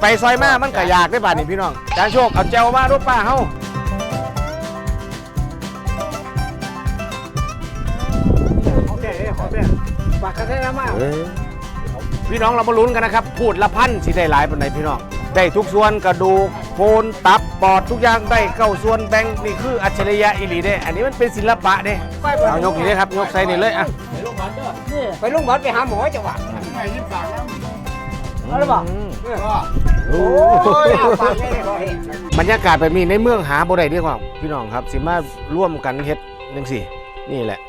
ไปซอยมามันก็อยากได้บาดนี่พี่น้องจานโชคเอาเจลมารูปป้าเฮาของแท้เด้ของแท้ฝากกันได้แล้วมากพี่น้องเรามาลุ้นกันนะครับ พูดละพันสิได้หลายปานใดพี่น้องได้ทุกส่วนกระดูกโคนตับปอดทุกอย่างได้เข้าส่วนแบ่งนี่คืออัจฉริยะอีหลีเด้ อันนี้มันเป็นศิลปะเด้เอายกนี่เลยครับยกใส่นี่เลยอะไปโรงพยาบาลไปหาหมอจังหวะ เอาหรือเปล่าอืมโอ้ยฝากได้เลยขอเห็นบรรยากาศแบบนี้ในเมืองหาบ่ได้เดีกว่าพี่น้องครับ สิมาร่วมกันเฮ็ดจังซี่ นี่แหละ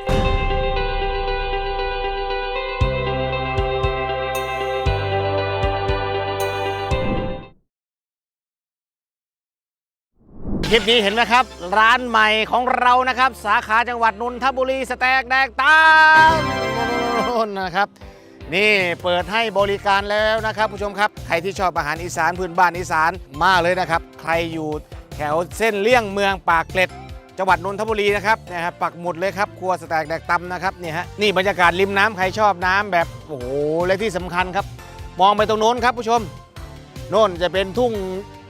คลิปนี้เห็นไหมครับ ร้านใหม่ของเรานะครับ สาขาจังหวัดนนทบุรีสแตกแดกตามนนนะครับ นี่เปิดให้บริการแล้วนะครับ ผู้ชมครับใครที่ชอบอาหารอีสานพื้นบ้านอีสานมากเลยนะครับ ใครอยู่แถวเส้นเลี่ยงเมืองปากเกร็ดจังหวัดนนทบุรีนะครับนะครับปักหมุดเลยครับครัวสแต็กแดกตำนะครับนี่ฮะนี่บรรยากาศริมน้ำใครชอบน้ำแบบโอ้โหและที่สำคัญครับ มองไปตรงโน้นครับผู้ชมโน่นจะเป็นทุ่ง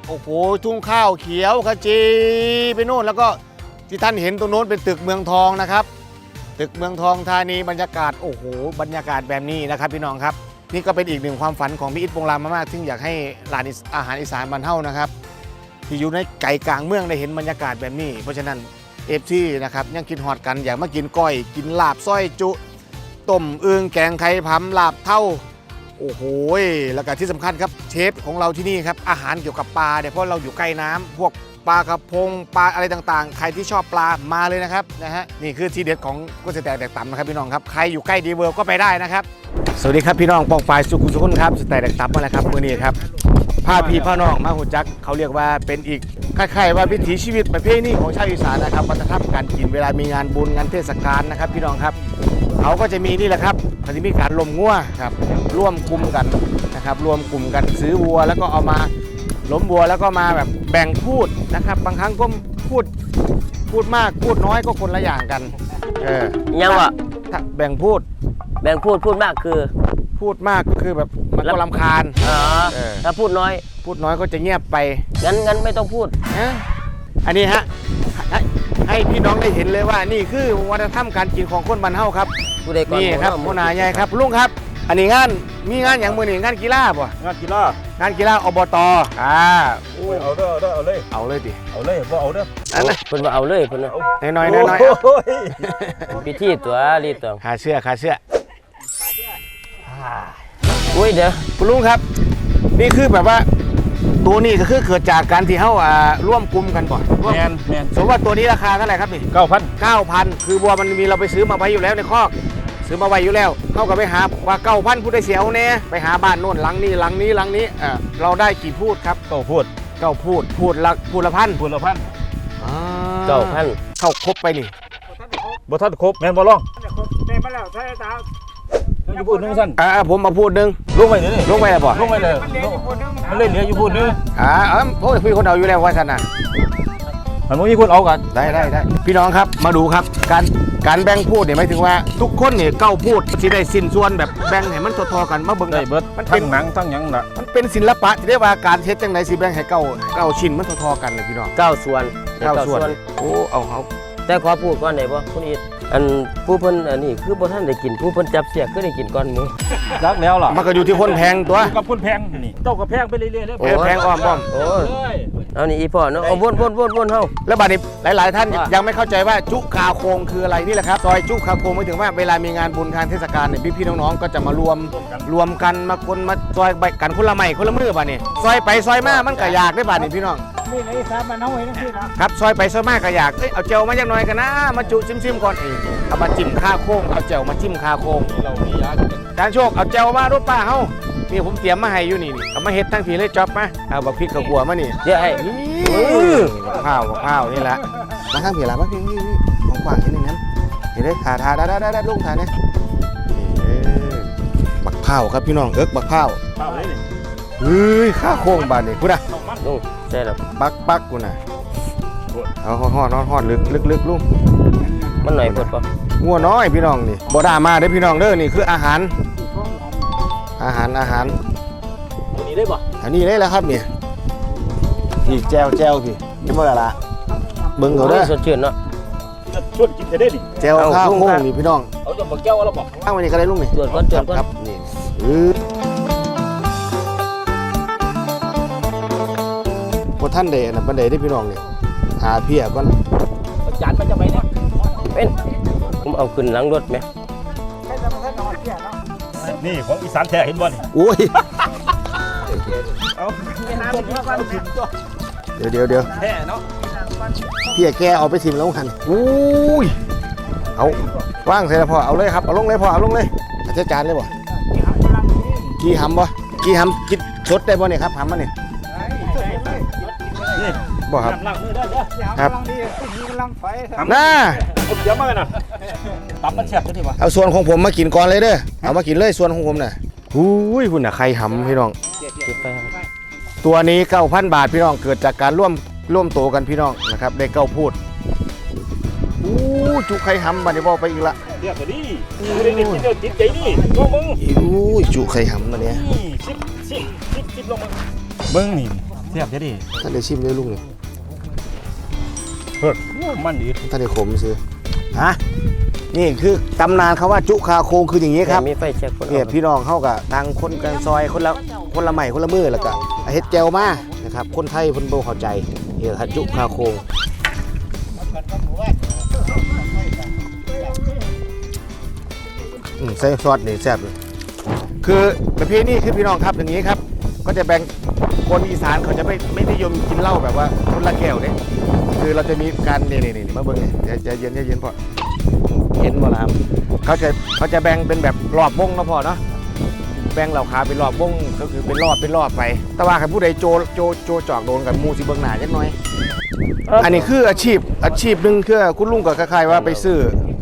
โอ้โหทุ่งข้าวเขียวขจีไปโน่นแล้วก็ที่ท่านเห็นตรงโน้นเป็นตึกเมืองทองนะครับ ตึกเมืองทองธานีบรรยากาศโอ้โหบรรยากาศแบบนี้นะครับพี่น้องครับ นี่ก็เป็นอีกหนึ่งความฝันของพี่อิทปงรามมากๆซึ่งอยากให้ร้านอาหารอีสานบรรเท่านะครับที่อยู่ในไก่กลางเมืองได้เห็นบรรยากาศแบบนี้ เพราะฉะนั้นเอฟที่นะครับยังกินฮอดกันอยากมากินก้อย กินลาบส้อยจุต้มอึงแกงไข่พำลาบเท่า โอ้โหแล้วก็ที่สำคัญครับเชฟของเราที่นี่ครับอาหารเกี่ยวกับปลาเนี่ยเพราะเราอยู่ใกล้น้ำพวกปลากระพงปลาอะไรต่างๆ ใครที่ชอบปลามาเลยนะครับนะฮะนี่คือทีเด็ดของกุ้งสแตกแดกต่ำนะครับพี่น้องครับใครอยู่ใกล้ดีเวิร์ก็ไปได้นะครับ สวัสดีครับพี่น้องปองฝ่ายสุขุมสุขุนครับสแตกแดกต่ำมาแล้วครับมื่อนี้ครับพาพี่พ่อน้องมาหุ่จัก เขาเรียกว่าเป็นอีกคล้ายๆว่าวิถีชีวิตประเพณีของชาวอีสานนะครับวัฒนธรรมการกินเวลามีงานบุญงานเทศกาลนะครับ พี่น้องครับ เขาก็จะมีนี่แหละครับเขาจะมีการลมงัวครับร่วมกลุ่มกันนะครับ รวมกลุ่มกันซื้อวัว แล้วก็เอามาล้มวัวแล้วก็มาแบบแบ่งพูดนะครับ บางครั้งก็พูดพูดมากพูดน้อยก็คนละอย่างกัน เออยังวะถ้าแบ่งพูด แบ่งพูดพูดมากคือ พูดมากก็คือแบบมันก็ลำคาญอ๋อเออถ้าพูดน้อย พูดน้อยก็จะเงียบไปงั้นงั้นไม่ต้องพูดนะอันนี้ฮะ ให้ให้พี่น้องได้เห็นเลยว่านี่คือวัฒนธรรมการกินของคนบ้านเฮาครับพูดได้ก่อนนี่ครับผมโมนาใหญ่ครับลุงครับ อันนี้งานมีงานอย่างมือนี่งานกีฬาป่ะงานกีฬางานกีฬาอบตอ่าโอ้ยเอาเด้อเอาเด้อเอาเลยเอาเลยดิเอาเลยบ่เอาเด้ออันนั้นเพิ่นว่าเอาเลยเพิ่นว่าน้อยๆน้อยๆเอาโอ้ยพิธีตัวรีดตัวขาเสื้อขาเสื้ออุ้ยเดี๋ยวคุณลุงครับ นี่คือแบบว่า ตัวนี้ก็คือเกิดจากการที่เฮาอ่าร่วมกลุ่มกันบ่ร่วมแมนแมนสมมติว่าตัวนี้ราคาเท่าไหร่ครับนี่เก้าพัน9,000คือบัวมันมีเราไปซื้อมาไว้อยู่แล้วในคอกซื้อมาไว้อยู่แล้วเข้ากับไปหาว่าเก้าพันผู้ได้เสียวเนี่ยไปหาบ้านโน่นหลังนี้หลังนี้หลังนี้เออเราได้กี่พูดครับเก้าพูดเก้าพูดพูดละพูดละพันพูดละพันอ่าเก้าพันเข้าครบไปนี่บ่ทันครบแมนบ่ร้องได้มาแล้วใช่ตายัง อยู่พูดนึงสั้นอ่าผมมาพูดหนึงลงไปเดี๋ยวนี้ลงไปแล้วบ่ลงไปเลยมันเลี้ยงอยู่คนนึงมันเล่นเหลืออยู่พูดนึงอ่าเออโอ้ยพี่คนเอาอยู่แล้วว่าสันน่ะมันบ่มีคนเอากันได้ได้ได้พี่น้องครับมาดูครับ การการแบ่งพูดเนี่ยหมายถึงว่า ทุกคนเนี่ยเก้าพูดสิได้สิ้นส่วนแบบแบ่งให้มันทอๆกันมาเบิ่งได้เบิดมันทั้เป็นงหนังทั้งหยังน่ะมันเป็นศิลปะที่เรียกว่าการเฮ็ดจังไดสิแบ่งให้เก้าเก้าชิ้นมันทอๆกันเลยพี่น้องเก้าส่วนเก้าส่วนโอ้เอาเอาแต่ขอพูดก่อนได้บ่คุณอีท อันผู้เพิ่นอันนี้คือบ่ทันได้กินผู้เพิ่นจับเสียคือได้กินก่อนหมูรักแล้วล่ะมันก็อยู่ที่คนแพงตัวอยู่กับคนแพงนี่เจ้าก็แพงไปเรื่อยๆเลยโอ้แพงอ้อมอ้อม โอ้เลยเอานี่อีพ่อเนาะเอาวนวนวนวนเฮา แล้วบัดนี้หลาย ๆ ท่านว่ายั ยังไม่เข้าใจว่าจุคาโคงคืออะไรนี่แหละครับซอยจุคาโคงหมายถึงว่าเวลามีงานบุญงานเทศกาลเนี่ยพี่ๆน้องๆก็จะมารวมรวมกันมาคนมาซอยใบกันคนละไม้คนละมือบัดนี้ซอยไปซอยมามันก็อยากได้บัดนี้พี่น้อง นี่ในสามมันเอาไว้ทั้งที่นะครับ ซอยไปซอยมาก็อยากเอ้ยเอาเจลมาจักหน่อยกันนะ มาจุจิ้มๆก่อนเองเอามาจิ้มคาโค้งเอาเจลมาจิ้มคาโค้งเรามียาจานโชคเอาเจลมารูปป้าเฮานี่ผมเตรียมมาให้อยู่นี่นี่เอามาเฮ็ดทั้งทีเลยจ๊อบมาเอาบักพริกกับหัวมานี่เดี๋ยวไอ้นี่บักข้าวบักข้าวนี่แหละมาข้างผีละมาเพียงนี่นี่ของกว้างแค่นี้นั้นเห็นได้ทาทาได้ได้ได้ลุงทาเนี่ยเออบักข้าวครับพี่น้องเอิกบักข้าวข้าวเลยนี่เฮ้ยข้าโค้งบานนี่กูนะเอามันลุง ใช่แล้วปักปักกูนะเอาหอดหอดหอดลึกลึกลึกลุงมันหน่อยพดป่ะงัวน้อยพี่น้องนี่บ่ด่ามาเด้อพี่น้องเด้อนี่คืออาหาร อาหารอาหารนี่ได้บ่อันนี้เลยแหละครับเนี่ยพี่แจวแจวพี่นี่บ่ละละเบิ่งเอาเด้อสดชื่นเนาะจะชวนกินจะได้ดิแจวข้าวเอาโค้ครังบนี่พี่น้องเอาจะมาแก้วแล้วบอกตั้งไว้นี่ก็ได้ลุงนี่จวดก่อนจวดก่อนครับนี่ บ่ท่านใดอันนั้นปานใดได้อพี่น้องนี่หาเพียก่อนจานมันจะไปเนี่ยเป็นผมเอาขึ้นหลังรถไหมให้จะมาให้นอนเที่ยเนาะนี่ของอีสานแท้เห็นบ่นี่โอ้ยเอาไปหาเป็นที่ก่อนเนี่ยเดี๋ยวเดี๋ยวเดี๋ยวแท้เนาะพี่แกเอาไปทิมแล้วหันอุ้ยเอาว่างเสร็จแล้วพอเอาเลยครับเอาลงเลยพอเอาลงเลยอาจารย์เลยบ่ที่หากำลังนี่กี่หำบ่กี่หำกินชดได้บ่เนี่ยครับหำมันนี่นี่ บ่ครับน้ำล้างมือได้เด้อที่หาครับกำลังนี่ผู้หญิงกำลังไฟครับน่าเอาเดี๋ยวมากันนะตับมันแซ่บจังซี่บ่เอาส่วนของผมมากินก่อนเลยเด้อ เอามากินเลยส่วนของผมน่ะอุ้ยคุณน่ะใครหำพี่น้อง จุดไปครับตัวนี้ 9,000 บาทพี่น้องเกิดจากการร่วมร่วมโตกันพี่น้องนะครับได้เก้าพูดอู้จุใครหำบัดนี้บ่ไปอีกละเรียกก็ดีไม่ได้กินเดียวจิตใจนี่ดูมึงอู้ยจุใครหำมาเนี่ยนี่สิบสิบสิบสิบลงมาเบิ่งนี่แซ่บจะดิท่านได้ชิมได้ลุงนี่ เพิ่นมันดีท่านได้ขมซื้อฮะนี่คือตำนานเขาว่าจุคาโคงคืออย่างนี้ครับมีไฟแช็คนเนี่ยพี่น้องเข้ากับทางคนกันซอยคนละคนละใหม่คนละมือแล้วก็เฮ็ดแจวมานะครับ คนไทยคนโบเข้าใจเนี่ยฮัจุคาโคงใส่ซอสนี่แซ่บเลยคือประเภทนี้คือพี่น้องครับอย่างนี้ครับ ก็จะแบ่งคนอีสานเขาจะไม่ไม่นิยมกินเหล้าแบบว่า คนละแก้วเนี่ยคือเราจะมีการนี่นี่นี่มาเบิ่งนี่ใจใจเย็นใจเย็นพอเห็นบ่ล่ะครับเขาจะเขาจะแบ่งเป็นแบบรอบวงเนาะพอเนาะแบ่งเหล่าขาเป็นรอบวงก็คือเป็นรอบเป็นรอบไป แต่ว่าใครผู้ใดโจโจโจจอกโดนกันหมูสิเบิ่งหน้าจักหน่อย อันนี้คืออาชีพอาชีพหนึ่งคือคุณลุงก็คล้ายๆว่าไปซื้อ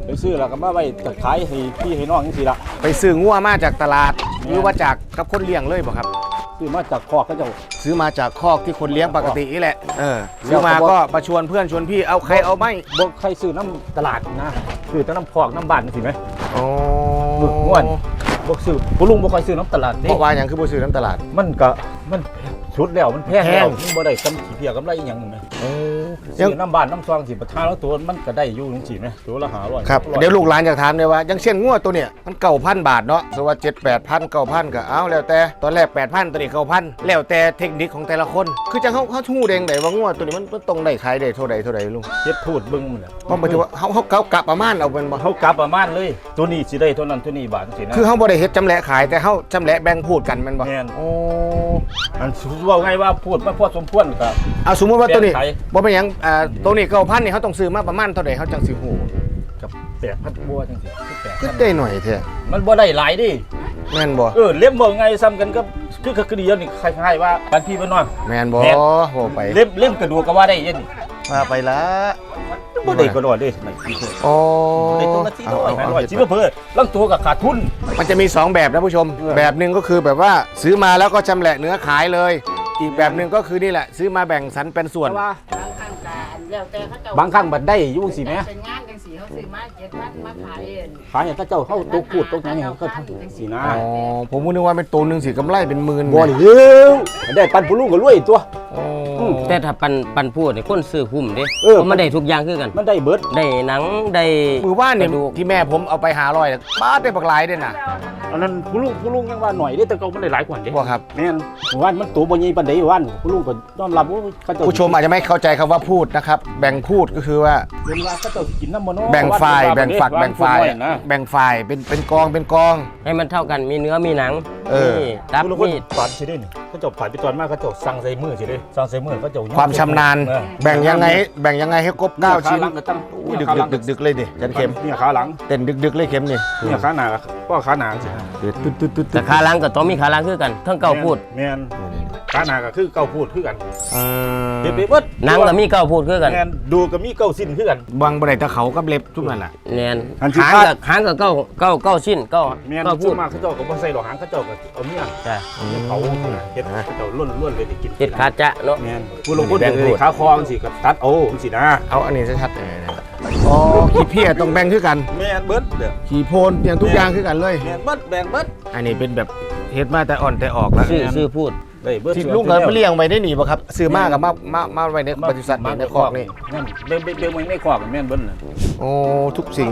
ไปซื้อแล้วก็มาไว้จะขายให้พี่ให้น้องจังซี่ล่ะไปซื้องัวมาจากตลาดหรือว่าจากกับคนเลี้ยงเลยบ่ครับ ซื้อมาจากคอกเขาเจ้า ซื้อมาจากคอกที่คนเลี้ยงปกตินี่แหละ เออ ซื้อมาก็มาชวนเพื่อนชวนพี่ เอาใครเอาไหมบ่ใครซื้อน้ำตลาดนะซื้อแต่น้ำคอกน้ำบ้านจังซี่ไหมอ๋อหมึกง่วนบ่ซื้อผู้ลุงบ่ค่อยซื้อน้ำตลาดเพเด้ราะว่าอย่างคือบ่ซื้อน้ำตลาด มันก็มันชุดแล้วมันแพงแพแล้วงมันบ่ได้กำขี้เพียกำไรอหยังแหมยังซื้อน้ำบ้านน้ำซองสิประทานแล้วตัวมันก็ได้อยู่จังซี่แหมตัวละ500ครับเดี๋ยวลูกหลานอยากถามเลยว่าอยังเช่นงัวตัวเนี่ยมันเก่าพันบาทเนาะสมมุติว่าเจ็ดแปดพันเก่าพันก็เอาแล้วแต่ตอนแรกแปดพันตัวนี้เก่าพันแล้วแต่เทคนิคของแต่ละคน คือจังเขาเขาทู่เด้งไหนว่างัวตัวนี้มันมันตรงได้ขายได้เท่าใดเท่าใดลุงเฮ็ดพูดเบิ่งมันน่ะเพราะหมายถึงว่าเขาเขาเกากะประมาณเอาเป็นบ่เขากลับประมาณเลย ตัวนี้สิได้ตัวนั้นตัวนี้บาทจังซี่นะ คือเขาบ่ได้เฮ็ดจำแหละขายแต่เขาจำแหละแบ่งพูดกันแมันบ่แม่น โอ้มันว่าไงว่าพูดมาพอสมควรก็เอาสมมติว่าตัวนี้แบ่งขายบ่เป็นหยังอ่าตัวนี้เก่าพันนี่เขาต้องซื้อมาประมาณเท่าใดเขาจังสิฮู้กับ8,000บัวจังซี่คือได้หน่อยแท้มันบ่ได้หลายดิแม่นบ่เออเล่มบ่ไงซ้ำกันก็คือคดีเดียวนี่คล้ายๆว่าบ้านพี่บ้านน้อง แม่นบ่แม่น โหไปเล่มเล่มกระดูกก็ว่าได้ยันมาไปละบ่ได้ก็รอดเด้ไม่คิดเลยโอ้ได้ตัวละสี่ร้อยห้าเอาร้อยเอาสิเพิ่นลังตัวกับขาดทุน มันจะมี2แบบนะผู้ชม เออ แบบหนึ่งก็คือแบบว่าซื้อมาแล้วก็ชำแหละเนื้อขายเลย อีกแบบหนึ่งก็คือนี่แหละ ซื้อมาแบ่งสรรเป็นส่วนว่าบางครั้งก็ แล้วแต่เขาเจ้าบางครั้งบัดได้อยู่สิแหมเป็นงานจังสีเขาซื้อมาเจ็ดพันมาขายเองขายให้เขาเจ้าเข้าตัวพูดตรงนั้นเขาก็ทำสินะอ๋อผมก็นึกว่าเป็นตัวหนึ่งสิกำไรเป็นหมื่นบ่เดียวได้ปันผู้ลุงก็รวยตัว อ๋อแต่ถ้าปันปันพูดนี่คนซื้อคุ้มเด้เออ เพราะมันได้ทุกอย่างคือกันมันได้เบิด ได้หนังได้มือว่านเนี่ยกระดูกที่แม่ผมเอาไปหาร้อยบ้าดได้บักหลายเด้น่ะอันนั้นผู้ลุงผู้ลุงยังว่าหน่อยเด้แต่ก็มันได้หลายกว่าเด้บ่ครับ แม่นว่านมันตัวบ่ใหญ่ปานใดว่านผู้ลุงก็ยอมรับว่าเขาเจ้าผู้ชมอาจจะไม่เข้าใจคำว่าพูดนะครับ แบ่งพูดก็คือว่าเรียนว่าเขาเจ้าสิกินน้ำมันเนาะแบ่งฝ่าย แบ่งฝักว่แบ่งฝ่ายผู้น้อนะแบ่งฝ่าย เป็น เป็นกอง เป็นกอง ให้มันเท่ากันมีเนื้อมีหนัง เออมีตับผู้ลุงคนมีตอนสิได้นี่เขาเจ้าผ่านไปตอนมากเขาเจ้าสั่งใส่มือสิเด้สั่งใส่มือเขาเจ้าความชำนาญ เออแบ่งยังไง แบ่งยังไงให้ครบเก้า9ชิ้นก็ตั้งอุ้ยดึกดึกดึกดึกเลยดิจันเข็มเนี่ยขาหลังเต้นดึกดึกเลยเข็มนี่เนี่ยขาหน้าก็ขาหน้าสิเดือดตึ๊ดตึ๊ดตึ๊ดตึ๊แต่ดขาหล้างก็ต้องมีขาหล้างคือกันทั้งเก้าพูด แม่น ขาหน้าก็คือเก้าพูดคือกันเอ่อเฮ็ดไปเบิดหนังก็มีเก้าพูดคือกันแม่นดูก็มีเก้าสิ้นคือกันบางบริษัทเขากับเล็บทุกนั่นแหละแน่นอันที่หางคาด กับหางกับเก้าเก้าเก้าชิ้นเก้าแม่นเก้าพูพูดดมากเขาเจ้าก็บ่ใส่ดอกหางเขาเจ้าก็เอาเมียจ้ะเนี่ยเขาเฮ็ดเขาเจ้าล้วนๆเลยได้กินเจ็ดขาจะเนาะแม่นผู้ลงทุนเลยขาคอจังซี่ก็ตัดเอาจังซี่นะเอาอันนี้ชัดๆเลยนะอ๋อขี้เพี้ยต้องแบ่งคือกัน แม่นเบิดเด้อขี่โพนอย่างทุกอย่างคือกันเลย แม่นเบิดแบ่งเบิดอันนี้เป็นแบบเฮ็ดมาแต่อ่อนแต่ออกแล้วซื้อซื้อพูด ได้เบิดที่ลุงเงินมาเลี้ยงไว้ได้หนีบ่ครับซื้อมากับมามามาไว้ในบริษัทนี่ในคอกนี่นั่นเบิ่งเบิ่งเบิ่งไว้ในคอกแม่นเบิ่นน่ะโอ้ทุกสิ่ง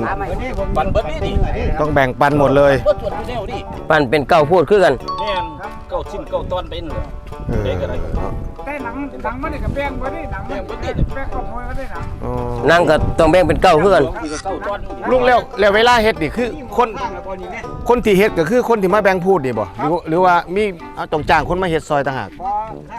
ปันเบิดนี่ดิต้องแบ่งปันหมดเลยเบิดส่วนอยู่แนวดิปั่นเป็นเก้าพูดคือกันแม่นเก้าชิ้นเก้าตอนเป็นเลย เออเด็กอะไรแต่หนังหนังมันนี่กับแป้งบ่ได้หนังมันแป้งก็มวยก็ได้หนังอ๋อนั่งก็ต้องแบ่งเป็นเก้าคือกันคือเก้าตอนลุงแล้วแล้วเวลาเฮ็ดนี่คือคนคนที่เฮ็ดก็คือคนที่มาแบ่งพูดนี่บ่หรือหรือว่ามีเอาต้องจ้างคนมาเฮ็ดซอยต่างหาก พอ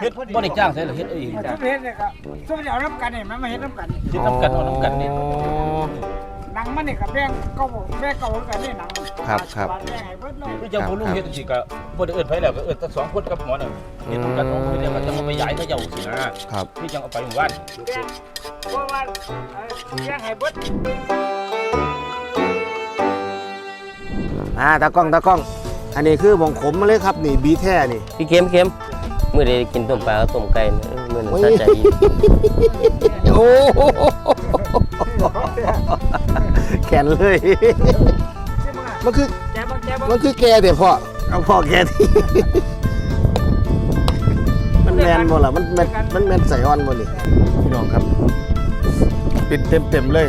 เฮ็ดบ่ได้จ้างใช่เหรอเฮ็ดเองชุดเฮ็ดเนี่ยก็ชุดเอาน้ำกันนี่มันมาเฮ็ดน้ำกันเฮ็ดน้ำกันเอาน้ำกันนี่ อ๋อ หนังมันนี่กับแป้งก็แป้งก็กันนี่หนังครับครับแป้งให้เบิดเลยคือจังบ่ลุงเฮ็ดจังซี่ก็บ่ได้เอิ้นไผแล้วก็เอิ้นแต่สองคนกับหมอน่ะเฮ็ดน้ำกันเอาเดี๋ยวก็จะมาไปย้ายเขาเจ้าสินะครับที่จังเอาไปหมู่บ้านแป้งเพราะว่าแป้งให้เบิด อ่าตากล้องตากล้อง อันนี้คือบ่งขมมาเลยครับนี่บีแท้นี่ พี่เข็มเข็มมื้อใดกินต้มปลากับต้มไก่นะเออมื้อนั้นโอ้ยสะใจดีโอ้โหแขนเลย มันคือแกบังแกบังมันคือแกเดี๋ยวพ่อเอาพ่อแกที่มันแมนบ่ล่ะมันแมนมันแมนใส่ออนบ่นี่พี่น้องครับ ปิดเต็มเต็มๆเลย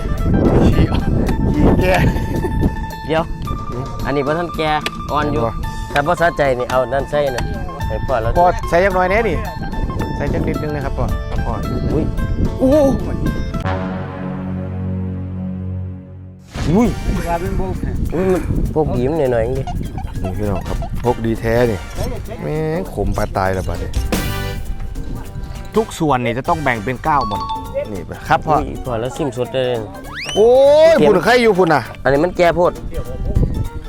ขี้ขี้แกเดี๋ยว อันนี้บ่ทันแก่อ่อนอยู่ถ้าบ่สะใจนี่เอานั่นใส่น่ะให้พ่อแล้วพ่อใส่ยักหน่อยแน่นี่ใส่จักนิดนึงนะครับพ่อเอาพ่ออุ้ยโอ้ อุ้ยกลายเป็นบุกอุ้ยมันพวกยิ้มหน่อยๆนี่นี่พี่น้องครับพกดีแท้นี่แม่งขมปลาตายแล้วบัดนี้ทุกส่วนนี่จะต้องแบ่งเป็นเก้าหมดนี่ไปครับพ่ออุ้ยพ่อแล้วซิมสดได้เลยโอ้ยพุ่นใครอยู่พุ่นน่ะ อันนี้มันแก่โพด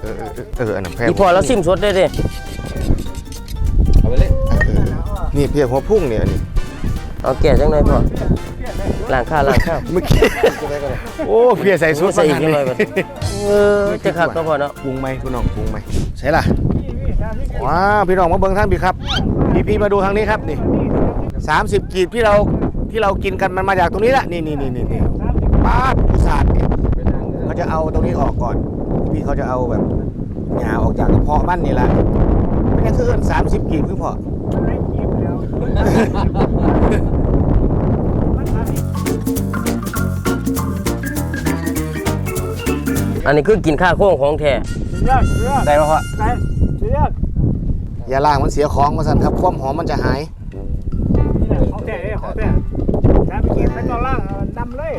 เออเออเอออันนั้นแพ้อีพ่อแล้วซิมสดได้เด้เอาไปเลยเออนี่เพียหัวพุ่งเนี่ยนี่เอาแก่จังหน่อยพ่อ ล้างข้าวล้างข้าวเมื่อกี้โอ้เพียใส่ซุปใส่อีกนิดหน่อยบัดเออจะคักก็พอเนาะปรุงไหมพี่น้องปรุงไหมใช่ล่ะว้าพี่น้องมาเบิ่งทางพี่ครับ พี่พี่มาดูทางนี้ครับนี่30กีบที่เราที่เรากินกันมันมาจากตรงนี้แหละนี่นี่นี่นี่นี่ป้าบอุตสาห์นี่เขาจะเอาตรงนี้ออกก่อน พี่เขาจะเอาแบบหญ้าออกจากกระเพาะมันนี่แหละไม่งั้นคือเอิ้น30กีบคือพอ อันนี้คือกินข้าวโค้งของแท้สุดยอดสุดยอดได้ป่ะพ่อไปสุดยอดอย่าล่างมันเสียของมาสั่นครับความหอมมันจะหายนี่แหละของแท้เลยของแท้ถ้าไปกินไม่ต้องล่างเอานำเลย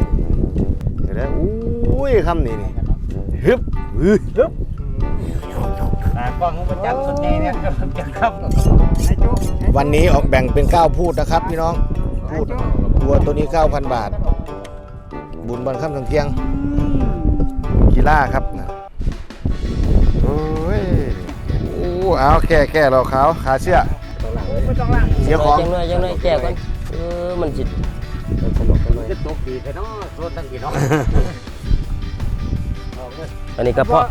เดี๋ยวนะอุ้ยคำนี้นี่ฮึบฮึบฮึบตากล้องมันจังสุดใหญ่เนี่ยครับจังครับไอ้จุ๊บวันนี้ออกแบ่งเป็น9พูดนะครับพี่น้องพูดตัวตัวนี้9,000บาท บุญบันค่ำถึงเที่ยง กีฬาครับนะโอ้ยโอ้เอาแก่แก่เราเขาขาเชื่อไม่ต้องล่างเสียของจังน่อยจังน่อยแก่ก่อนเออมันสิมันสนุกกันหน่อยจะตกดีแต่เนาะโซนตั้งกี่เนาะอันนี้กระเพาะ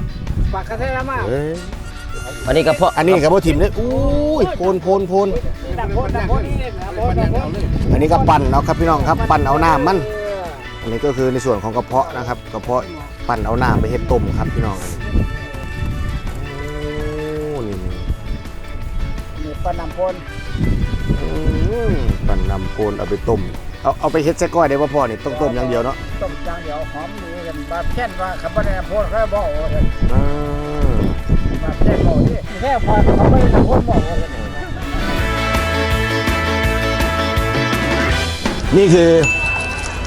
ปากกระเทยมากอันนี้กระเพาะอันนี้กับพ่ถิ่มเลยอุ้ยโพนโพนโพนดับโพดดับโพดนี่เนี่ยดับโพดดับโพดอันนี้ก็ปั่นเอาครับพี่น้องครับปั่นเอาน้ำมันอันนี้ก็คือในส่วนของกระเพาะนะครับ กระเพาะ ปั่นเอาน้ำไปเฮ็ดต้มครับพี่น้องโอ้นี่นี่ปลาน้ำพนอืมปั่นนำโคนเอาไปต้มเอาเอาไปเฮ็ดแซ่ก้อยได้ป่ะพ่อนี่ต้องต้มอย่างเดียวเนาะต้มจางเดียวหอมนี่กันบาแค่นว่าคำว่าน้ำพนเขาบอกว่าอ่าบาแค่นบอกนี่แค่พอเขาไม่ได้น้ำพนบอกว่านี่คือ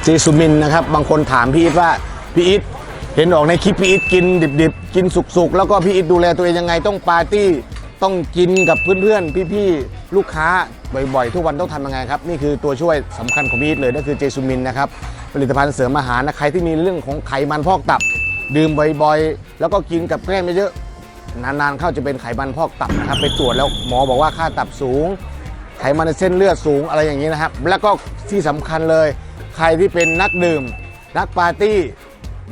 เจสุมินนะครับ บางคนถามพี่อิทว่า พี่อิท เห็นออกในคลิปพี่อิทกินดิบๆ กินสุกๆ แล้วก็พี่อิทดูแลตัวเองยังไงต้องปาร์ตี้ ต้องกินกับเพื่อนๆ พี่ๆ ลูกค้าบ่อยๆ ทุกวันต้องทำยังไงครับ นี่คือตัวช่วยสำคัญของพี่อิทเลยนั่นคือเจสุมินนะครับ ผลิตภัณฑ์เสริมอาหารนะใครที่มีเรื่องของไขมันพอกตับ ดื่มบ่อยๆ แล้วก็กินกับแกล้มเยอะๆนานๆเข้าจะเป็นไขมันพอกตับนะครับไปตรวจแล้วหมอบอกว่าค่าตับสูง ไขมันในเส้นเลือดสูงอะไรอย่างนี้นะครับแล้วก็ที่สำคัญเลย ใครที่เป็นนักดื่ม นักปาร์ตี้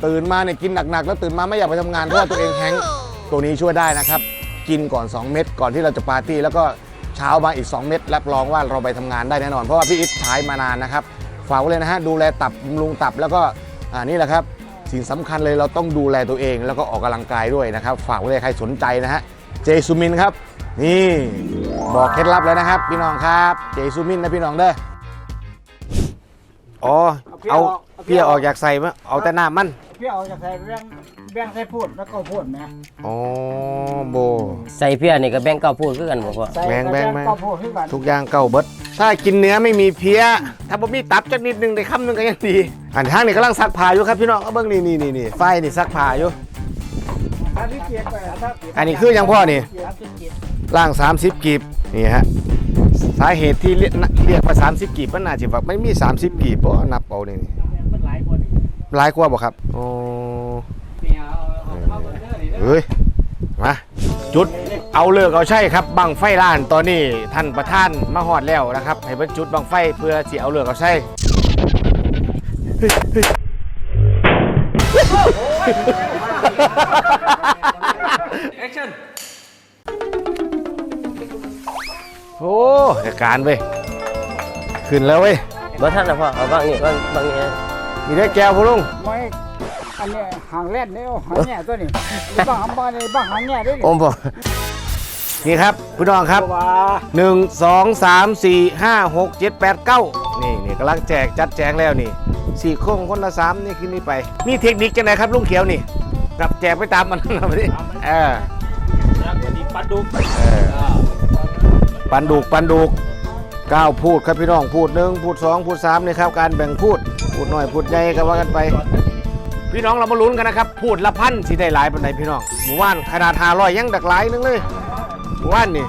ตื่นมาเนี่ยกินหนักๆ แล้วตื่นมาไม่อยากไปทำงานเพราะว่าตัวเองแฮงก์ตัวนี้ช่วยได้นะครับ กินก่อน 2 เม็ดก่อนที่เราจะปาร์ตี้แล้วก็เช้ามาอีก 2 เม็ดรับรองว่าเราไปทำงานได้แน่นอน เพราะว่าพี่อิทใช้มานานนะครับฝากไว้เลยนะฮะดูแลตับบำรุงตับแล้วก็อ่านี่แหละครับ สิ่งสำคัญเลยเราต้องดูแลตัวเอง แล้วก็ออกกำลังกายด้วยนะครับ ฝากไว้เลยใครสนใจนะฮะเจซูมินครับ นี่บอกเคล็ดลับแล้วนะครับ พี่น้องครับเจซูมินนะพี่น้องเด้ออ๋อเอา เพียออกอยากใส่มะเอาแต่น้ำมันพี่เอาจากใส่แบงแบงใส่พูดแล้วก็พูดนะอ๋อโบ ใส่เพี้ยนี่ก็แบ่งเก้าพูดคือกันบ่พ่อใส่แบ่งแบ่งแบ่ง ก็พูดขึ้นกันทุกอย่างเก่าเบิด ถ้ากินเนื้อไม่มีเพี้ย ถ้าบ่มีตับจักนิดนึงได้คำนึงก็ยังดี อันทางนี้กำลังซักผ้าอยู่ครับพี่น้องเอาเบิ่งนี่นี่นี่นี่ไฟนี่ซักผ้าอยู่ ถ้าพี่เกียรไปถ้าอันนี้คือยังพ่อนี่ล่าง 30กีบนี่ฮะสาเหตุที่เรียกเรียกว่า 30กีบมันน่าจะแบบไม่มี 30กีบบ่นับเอานี่มันหลายคนอีก หลายกว่าบ่ครับอ๋อเนี่ยเอาเอาเบอร์เดอร์นี่เฮ้ยมาจุดเอาเลิกเอาใช่ครับบังไฟล้านตอนนี้ท่านประธานมาฮอดแล้วนะครับ ให้เพิ่นจุดบังไฟเพื่อสิเอาเลิกเอาใช่เฮ้ยเฮ้ยโอ้เหตุการณ์เว้ยขึ้นแล้วเว้ยบ่ทันนะพ่อเอาบางนี่บางบางนี่นะ มีได้แก้วพุ่ลุงไม่อันเนี้ยหางแล่นเนี่ยหางแง่ตัวนี้บ้างหางบ้านเลยบ้างหางแง่ด้วยนี่โอมบ่นี่ครับพี่น้องครับว่าหนึ่งสองสามสี่ห้าหกเจ็ดแปดเก้านี่นี่กำลังแจกจัดแจงแล้วนี่สี่โค้งคนละสามนี่คือนี่ไป มีเทคนิคจังไงครับลุงเขียวนี่กับแจกไปตามมันนะพี่เออแล้วก็ดีปัดดุกเออปันดูกปันดูกเก้าพูดครับพี่น้องพูดหนึ่งพูดสองพูดสามนี่ครับการแบ่งพูด พูดน้อยพูดใหญ่ก็ว่ากันไป พี่น้องเรามาลุ้นกันนะครับ พูดละพันสิได้หลายปานใดพี่น้องหมู่บ้านขนาดหาร้อยยังดักหลายนึงเลยหมู่บ้านนี่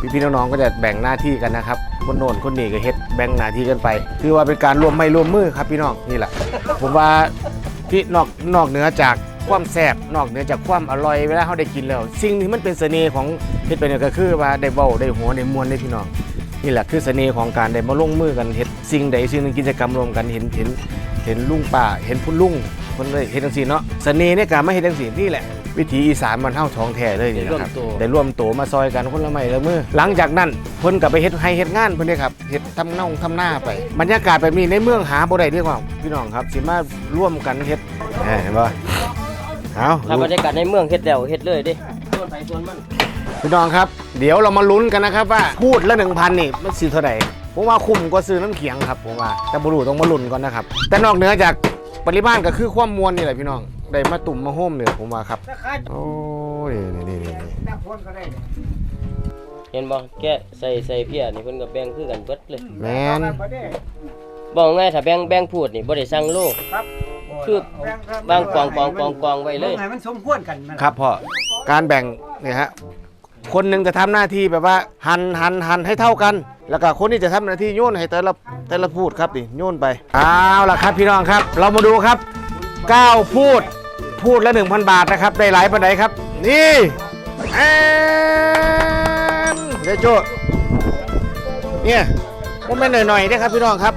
พี่พี่ๆน้องๆก็จะแบ่งหน้าที่กันนะครับคนโน่นคนนี้ก็เฮ็ดแบ่งหน้าที่กันไป คือว่าเป็นการรวมไม่รวมมือครับพี่น้องนี่แหละ ผมว่าพี่นอกนอกเหนือจากความแซ่บนอกเหนือจากความอร่อยเวลาเขาได้กินแล้ว สิ่งที่มันเป็นเสน่ห์ของเฮ็ดไปเนี่ยก็คือว่าได้เว้าได้หัวได้มวลได้พี่น้อง นี่แหละคือเสน่ห์ของการได้มาลงมือกันเฮ็ดสิ่งใดสิ่งหนึ่งกิจกรรมรวมกันเห็นเห็นเห็นลุงป้าเห็นพุ่นลุงคนเลยเฮ็ดจังซี่เนาะเสน่ห์ในการมาเฮ็ดจังซี่นี่แหละ วิถีอีสานมันเท่าท้องแท้เลยนี่นะครับได้ร่วมตัวมาซอยกันคนละไม้ละมือหลังจากนั้นเพิ่นกลับไปเฮ็ดให้เฮ็ดงานเพิ่นเด้ครับเฮ็ดทำเน่าทำหน้าไป บรรยากาศแบบนี้ในเมืองหาบ่ได้เรียกว่าพี่น้องครับสิมาร่วมกันเฮ็ดเอ้ยเห็นบ่เอาถ้าบรรยากาศในเมืองเฮ็ดแล้วเฮ็ดเลยเด้ส่วนไปส่วนมันพี่น้องครับ เดี๋ยวเรามาลุ้นกันนะครับว่าพูดละ1,000นี่มันสิเท่าไหร่ผมว่าคุ้มกว่าซื้อน้ำเขียงครับผมว่าแต่บ่รู้ต้องมาลุ้นก่อนนะครับ แต่นอกเหนือจากปริมาณก็คือความมวลนี่แหละพี่น้องได้มาตุ่มมาโฮมเนี่ยผมว่าครับถ้าขายโอ้ยนี่นี่นี่นี่น้ำพ่นก็ได้เห็นบ่แกะใส่ใส่เพี้ยนี่เพิ่นก็แบ่งคือกันเบิดเลยแม่นบ่ได้บอกง่ายถ้าแบ่งแบ่งพูดนี่บ่ได้สั่งโลครับคือบางกองกองกองกองไว้เลยไงมันสมควรกันครับพ่อการแบ่งเนี่ยฮะ คนหนึ่งจะทำหน้าที่แบบว่าหันหันหันให้เท่ากัน แล้วก็คนที่จะทำหน้าที่โยนให้แต่ละแต่ละพูดครับนี่โยนไปเอาล่ะครับพี่น้องครับ เรามาดูครับ9พูดพูดละ1,000บาทนะครับ ได้หลายปันไดครับ นี่แอนเดยวโจเนี่ยผมเป็นหน่อยๆนะครับพี่น้องครับ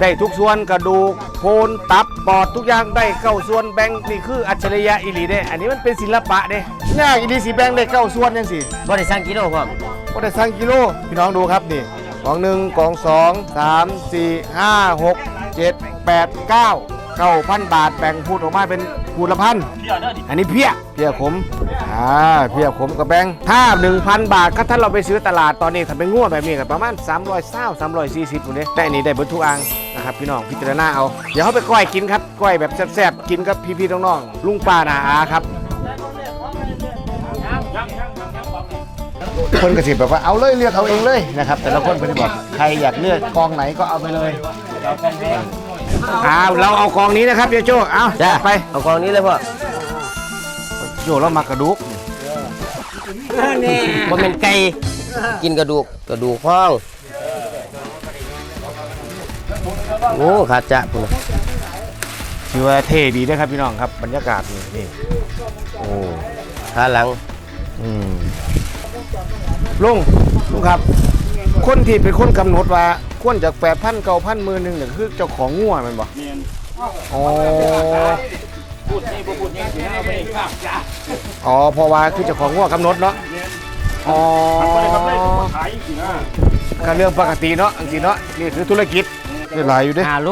ได้ทุกส่วนกระดูก โคนตับปอดทุกอย่างได้เข้าส่วนแบ่งนี่คืออัจฉริยะอีหลีเด้อันนี้มันเป็นศิลปะเด้ง่ายอีหลีสิแบ่งได้เข้าส่วนยังสิบ่ได้สั่งกิโลพร้อมก็ได้สั่งกิโลพี่น้องดูครับนี่กล่องหนึ่งกล่องสองสามสี่ห้าหกเจ็ดแปดเก้าเก้าพันบาทแบ่งพูดออกมาเป็นพูดละพันเดี๋ยวเด้อดิอันนี้เพี้ยเพี้ยขมอ่าเพี้ยขมกับแบงค์ถ้า1,000บาทก็ถ้าเราไปซื้อตลาดตอนนี้ถ้าเป็นง่วแบบนี้ก็ประมาณ300เศร้า340คนนี้ได้อันนี้ได้เบรรทุกอังนะ ครับพี่น้องพิจารณาเอาเดี๋ยวเขาไปก้อยกินครับก้อยแบบแซ่บๆกินกับพี่ๆน้องๆลุงป้านาอาครับคนกระสิบแบบว่าเอาเลยเลือกเอาเองเลยนะครับ แต่ละคนเป็นบอกใครอยากเลือกกองไหนก็เอาไปเลยเอาเราเอากองนี้นะครับเดี๋ยวโจ้เอาจ้าไปเอากองนี้เลยพ่อโจ้เรามากระดูกบ่แม่นไก่กินกระดูกกระดูกพ้อง โอ้ขาดจะพุ่นน่ะถือว่าเท่ดีนะครับพี่น้องครับบรรยากาศนี่นี่โอ้ขาหลังอืมลุงลุงครับ คนที่เป็นคนกำหนดว่าควรจากแปดพันเก้าพันมือหนึ่งเนี่ยคือเจ้าของงัวแมันบ่อ๋อพูดนี่บ่พูดนี่สิเอาไปข้ามจ้าอ๋อเพราะว่าคือเจ้าของงัวกำหนดเนาะอ๋อบ่ได้กำไรก็บ่ขายสินะก็เรื่องปกติเนาะจริงๆเนาะนี่คือธุรกิจ ได้หลายอยู่เด้ห้าโล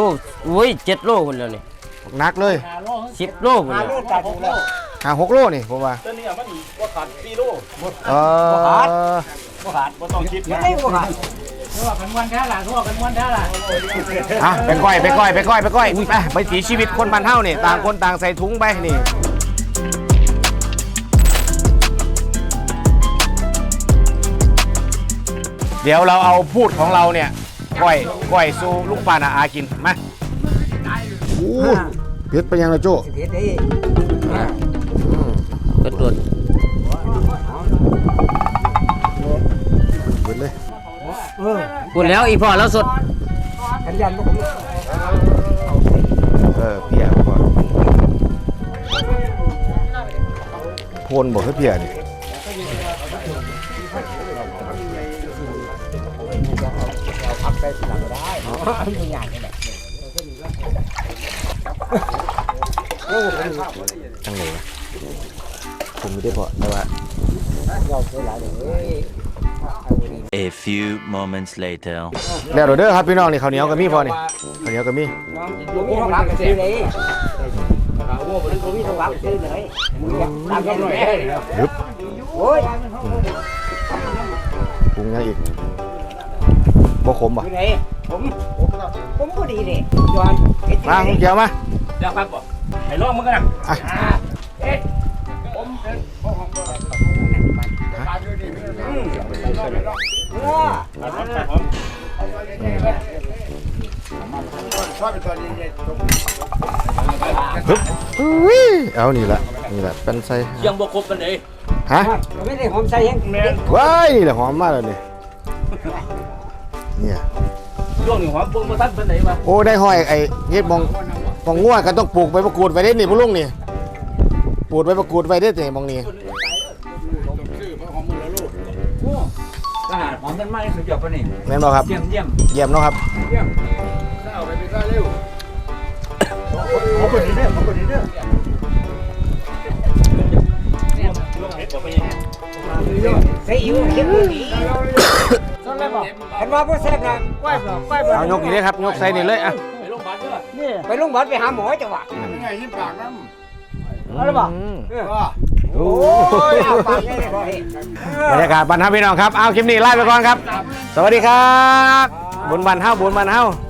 อุ้ยเจ็ดโลพุ่นแล้วนี่หนักเลยสิบโลพุ่นแล้วตัดแล้วหาหกโลนี่ผมว่าตัวนี้มันบ่ขาด4โลบ่เออบ่ขาดบ่ต้องคิดนะทั่วกันมวนแท้ล่ะทั่วกันมวนแท้ล่ะอะไปก้อยไปก้อยไปก้อยไปก้อยไปไปสีชีวิตคนบ้านเฮานี่ต่างคนต่างใส่ถุงไปนี่เดี๋ยวเราเอาพูดของเราเนี่ย ก้อยก้อยสู่ลุงปานาอากินมาโอ้เผ็ดไปยังละโจ้ก็ตรวจเผ็ดเลยพูดแล้วอีพ่อแล้วสดเออเพียก่อนโพนบอกให้เพียนี่ จังเลยวะผมไม่ได้พอแต่ว่า A few moments later. แล้วเด้อครับพี่น้องนี่ข้าวเหนียวกับมีพอนี่ข้าวเหนียวกับมีอยู่มีรักซื้อเลยโอ้บ่ได้บ่มีรักซื้อเลยตามกันหน่อยฮึบโอ้ยปรุงยังอีกบ่ขมป่ะ อยู่ไหนผมผมบ่ดีเลยจวนเฮ็ดมาคุณเกียวมาอยากพักบ่ให้ลองมึงกันนะอะเฮ็ดฮึบอุ้ยเอานี่ละนี่ละเป็นไส้ยังบ่ครบปานใดฮะไม่ได้หอมใส่แห้งแม่นว้ายนี่แหละหอมมากเลยนี่เนี่ย ช่วงนี้หอมบ่บ่ทันปานใดวะโอ้ได้ห้อยไอ้เฮ็ดมองมองงัวก็ต้องปลูกใบมะกรูดไว้เด้นี่พ่อลุงนี่ปลูกใบมะกรูดไว้เด้นี่มองนี่ทหารหอมกันมากสุดยอดปะนี่แม่นบ่ครับเยี่ยมเยี่ยมเยี่ยมเนาะครับหอมกว่านี้เด้อหอมกว่านี้เด้อลงเฮ็ดบ่ไปยังใส่อิ๋วเฮ็ดบ่ดีซ่อ นแล้วบ่เห็นว่าบ่แซ่บนะไหว้บ่ไหว้บ่เอายกนี่เลยครับยกใส่นี่เลยอะไปโรงพยาบาลเด้อนี่ไปโรงพยาบาลไปหาหมอจังหวะเอาละบ่อืมโอ้ยเอาปากเลยบ่เฮ็ดบรรยากาศบันเฮาพี่น้องครับเอาคลิปนี้ไล่ไปก่อนครับ สวัสดีครับบุญบันเฮาบุญบันเฮาค